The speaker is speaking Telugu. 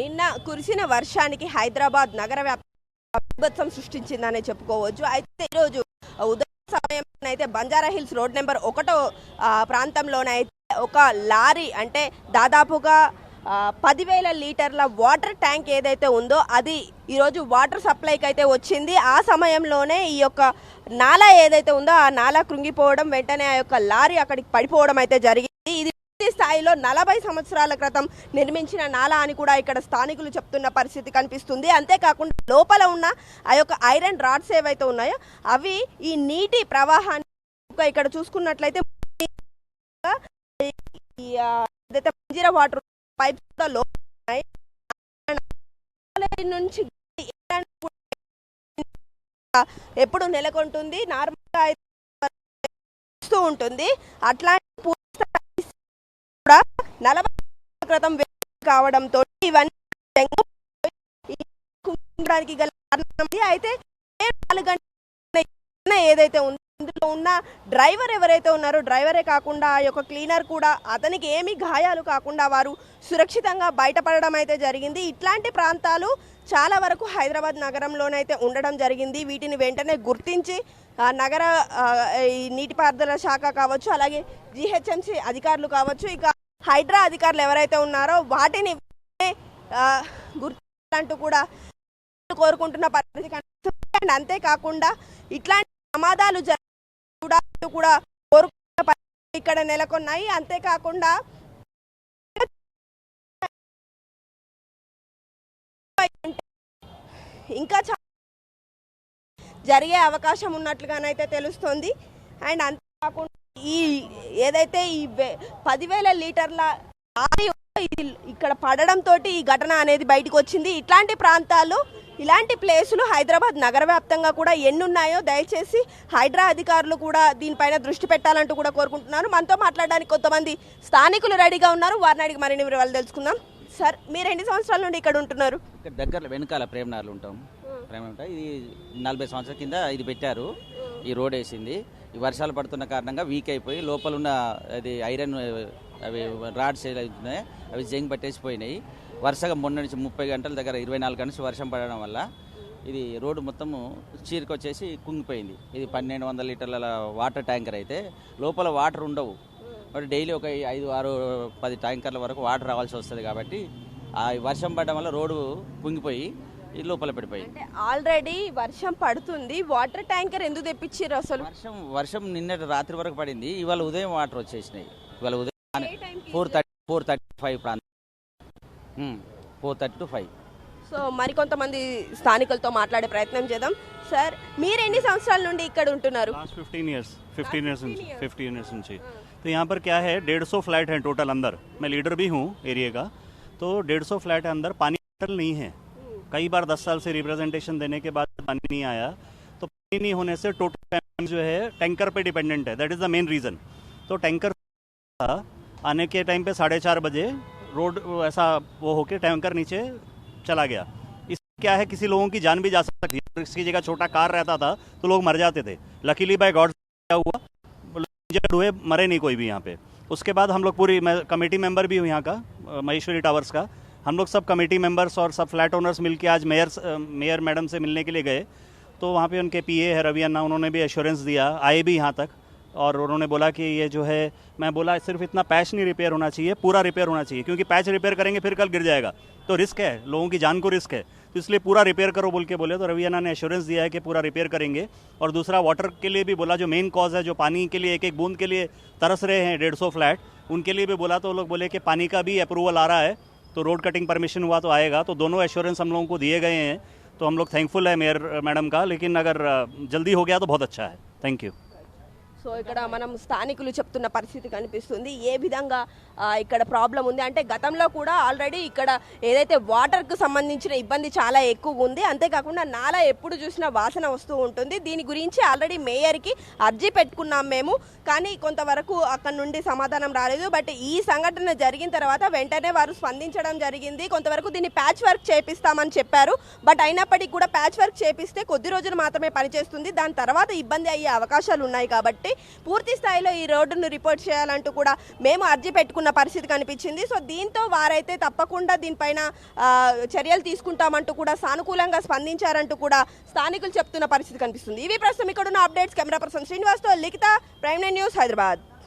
నిన్న కురిసిన వర్షానికి హైదరాబాద్ నగర వ్యాప్తం సృష్టించిందనే చెప్పుకోవచ్చు. అయితే ఈరోజు ఉదయం సమయంలో అయితే బంజారా హిల్స్ రోడ్ నెంబర్ ఒకటో ప్రాంతంలోనైతే ఒక లారీ అంటే దాదాపుగా పదివేల లీటర్ల వాటర్ ట్యాంక్ ఏదైతే ఉందో అది ఈరోజు వాటర్ సప్లైకి అయితే వచ్చింది. ఆ సమయంలోనే ఈ యొక్క నాలా ఏదైతే ఉందో ఆ నాలా కృంగిపోవడం వెంటనే ఆ యొక్క లారీ అక్కడికి పడిపోవడం అయితే జరిగింది పూర్తి స్థాయిలో నలభై సంవత్సరాల క్రితం నిర్మించిన నాలా అని కూడా ఇక్కడ స్థానికులు చెప్తున్న పరిస్థితి కనిపిస్తుంది. అంతేకాకుండా లోపల ఉన్న ఆ యొక్క ఐరన్ రాడ్స్ ఏవైతే ఉన్నాయో అవి ఈ నీటి ప్రవాహాన్ని ఇక్కడ చూసుకున్నట్లయితే ఈ, ఏదైతే మంజీరా వాటర్ పైప్స్ ఉన్నాయి. నుంచి ఎప్పుడు నెలకొంటుంది? నార్మల్గా ఉంటుంది. అట్లాంటి కూడా నలభై క్రితం కావడంతో ఇవన్నీ డెంగ్యూ గల కారణం అయితే నాలుగు గంటల ఏదైతే ఉందో ఇందులో ఉన్న డ్రైవర్ ఎవరైతే ఉన్నారో డ్రైవరే కాకుండా ఆ యొక్క క్లీనర్ కూడా అతనికి ఏమీ గాయాలు కాకుండా వారు సురక్షితంగా బయటపడడం అయితే జరిగింది. ఇట్లాంటి ప్రాంతాలు చాలా వరకు హైదరాబాద్ నగరంలోనైతే ఉండడం జరిగింది. వీటిని వెంటనే గుర్తించి నగర ఈ నీటిపారుదల శాఖ కావచ్చు అలాగే జిహెచ్ఎంసి అధికారులు కావచ్చు ఇక హైడ్రా అధికారులు ఎవరైతే ఉన్నారో వాటిని గుర్తు కూడా కోరుకుంటున్న పరిస్థితి కనిపిస్తుంది. అండ్ అంతేకాకుండా ఇట్లాంటి ప్రమాదాలు జరగ కూడా కూడా కోరుకున్న పరిస్థితి ఇక్కడ నెలకొన్నాయి. అంతేకాకుండా ఇంకా జరిగే అవకాశం ఉన్నట్లుగానైతే తెలుస్తోంది. అండ్ అంత ఈ ఏదైతే ఈ పదివేల లీటర్ల లారీ ఇది ఇక్కడ పడడంతో ఈ ఘటన అనేది బయటకు వచ్చింది. ఇట్లాంటి ప్రాంతాలు ఇలాంటి ప్లేసులు హైదరాబాద్ నగర వ్యాప్తంగా కూడా ఎన్నున్నాయో దయచేసి హైడ్రా అధికారులు కూడా దీనిపైన దృష్టి పెట్టాలంటూ కూడా కోరుకుంటున్నాను మనతో మాట్లాడడానికి కొంతమంది స్థానికులు రెడీగా ఉన్నారు. వారిని అడిగి మరిన్ని వివరాలు తెలుసుకుందాం. సార్ మీరు ఎన్ని సంవత్సరాల నుండి ఇక్కడ ఉంటున్నారు? ఇక్కడ దగ్గర వెనకాల ప్రేమనార్లు ఉంటాం. ప్రేమ ఉంటాం ఇది నలభై సంవత్సరాల కింద ఇది పెట్టారు. ఈ రోడ్ వేసింది. ఈ వర్షాలు పడుతున్న కారణంగా వీక్ అయిపోయి లోపల ఉన్న అది ఐరన్ అవి రాడ్స్ ఏదైతున్నాయి అవి జంగ్ పట్టేసిపోయినాయి. వరుసగా మొన్న నుంచి ముప్పై గంటల దగ్గర ఇరవై నాలుగు గంటల నుంచి వర్షం పడడం వల్ల ఇది రోడ్డు మొత్తము చీరుకొచ్చేసి కుంగిపోయింది. ఇది పన్నెండు వందల లీటర్ల వాటర్ ట్యాంకర్ అయితే. లోపల వాటర్ ఉండవు. మరి డైలీ ఒక ఐదు ఆరు పది ట్యాంకర్ల వరకు వాటర్ రావాల్సి వస్తుంది కాబట్టి ఆ వర్షం పడడం వల్ల రోడ్డు కుంగిపోయి ఈ లోపల పడిపోయింది అంటే ఆల్రెడీ వర్షం పడుతుంది వాటర్ ట్యాంకర్ ఎందుకు తెప్పించారు అసలు వర్షం వర్షం నిన్నటి రాత్రి వరకు పడింది ఇవాళ ఉదయం వాటర్ వచ్చేసినాయి ఇవాళ ఉదయం ఏ టైంకి? Four thirty four thirty five ప్రాంతం four thirty to five so మరికొంతమంది స్థానికులతో మాట్లాడే ప్రయత్నం చేద్దాం సార్ మీరు ఎన్ని సంవత్సరాల నుండి ఇక్కడ ఉంటున్నారు last fifteen years fifteen years fifteen years नीचे तो यहाँ पर क्या है डेढ़ सौ फ्लैट हैं टोटल अंदर मैं लीडर भी हूँ एरिया का तो डेढ़ सौ फ्लैट है अंदर पानी टोटल नहीं है कई बार दस साल से रिप्रेजेंटेशन देने के बाद पानी नहीं आया तो पानी नहीं होने से टोटल जो है टैंकर पे डिपेंडेंट है। That is the main reason तो टैंकर आने के टाइम पे साढ़े चार बजे रोड ऐसा वो होके टैंकर नीचे चला गया। इस क्या है, किसी लोगों की जान भी जा सकती है। इसकी जगह छोटा कार रहता था तो लोग मर जाते थे। लकीली बाय गॉड क्या हुआ इंजर्ड हुए, मरे नहीं कोई भी यहाँ पे। उसके बाद हम लोग पूरी कमेटी मेंबर भी हूँ यहाँ का महेश्वरी टावर्स का। हम लोग सब कमेटी मेंबर्स और सब फ्लैट ओनर्स मिलके आज मेयर मेयर मैडम से मिलने के लिए गए। तो वहाँ पे उनके पीए है रवि अन्ना, उन्होंने भी एश्योरेंस दिया, आए भी यहाँ तक। और उन्होंने बोला कि ये जो है, मैं बोला सिर्फ़ इतना पैच नहीं रिपेयर होना चाहिए, पूरा रिपेयर होना चाहिए, क्योंकि पैच रिपेयर करेंगे फिर कल गिर जाएगा। तो रिस्क है, लोगों की जान को रिस्क है। तो इसलिए पूरा रिपेयर करो बोल के बोले तो रवि अन्ना ने एश्योरेंस दिया है कि पूरा रिपेयर करेंगे। और दूसरा वाटर के लिए भी बोला, जो मेन कॉज है, जो पानी के लिए एक एक बूंद के लिए तरस रहे हैं डेढ़ फ्लैट उनके लिए भी बोला तो वो लोग बोले कि पानी का भी अप्रूवल आ रहा है। तो रोड कटिंग परमिशन हुआ तो आएगा। तो दोनों एश्योरेंस हम लोगों को दिए गए हैं। तो हम लोग थैंकफुल है मेयर मैडम का। लेकिन अगर जल्दी हो गया तो बहुत अच्छा है। थैंक यू సో ఇక్కడ మనం స్థానికులు చెప్తున్న పరిస్థితి కనిపిస్తుంది. ఏ విధంగా ఇక్కడ ప్రాబ్లం ఉంది? అంటే గతంలో కూడా ఆల్రెడీ ఇక్కడ ఏదైతే వాటర్కు సంబంధించిన ఇబ్బంది చాలా ఎక్కువ ఉంది. అంతేకాకుండా నాలా ఎప్పుడు చూసినా వాసన వస్తూ ఉంటుంది. దీని గురించి ఆల్రెడీ మేయర్కి అర్జీ పెట్టుకున్నాం మేము. కానీ కొంతవరకు అక్కడ నుండి సమాధానం రాలేదు. బట్ ఈ సంఘటన జరిగిన తర్వాత వెంటనే వారు స్పందించడం జరిగింది. కొంతవరకు దీన్ని ప్యాచ్ వర్క్ చేపిస్తామని చెప్పారు. బట్ అయినప్పటికీ కూడా ప్యాచ్ వర్క్ చేపిస్తే కొద్ది రోజులు మాత్రమే పనిచేస్తుంది. దాని తర్వాత ఇబ్బంది అయ్యే అవకాశాలు ఉన్నాయి కాబట్టి పూర్తి స్థాయిలో ఈ రోడ్డును రిపోర్ట్ చేయాలంటూ కూడా మేము అర్జీ పెట్టుకున్న పరిస్థితి కనిపించింది. సో దీంతో వారైతే తప్పకుండా దీనిపైన చర్యలు తీసుకుంటామంటూ కూడా సానుకూలంగా స్పందించారంటూ కూడా స్థానికులు చెప్తున్న పరిస్థితి కనిపిస్తుంది. ఇవి ప్రస్తుతం ఇక్కడ ఉన్న అప్డేట్స్. కెమెరా పర్సన్ శ్రీనివాస్తో లిఖిత ప్రైమ్ న్యూస్ హైదరాబాద్.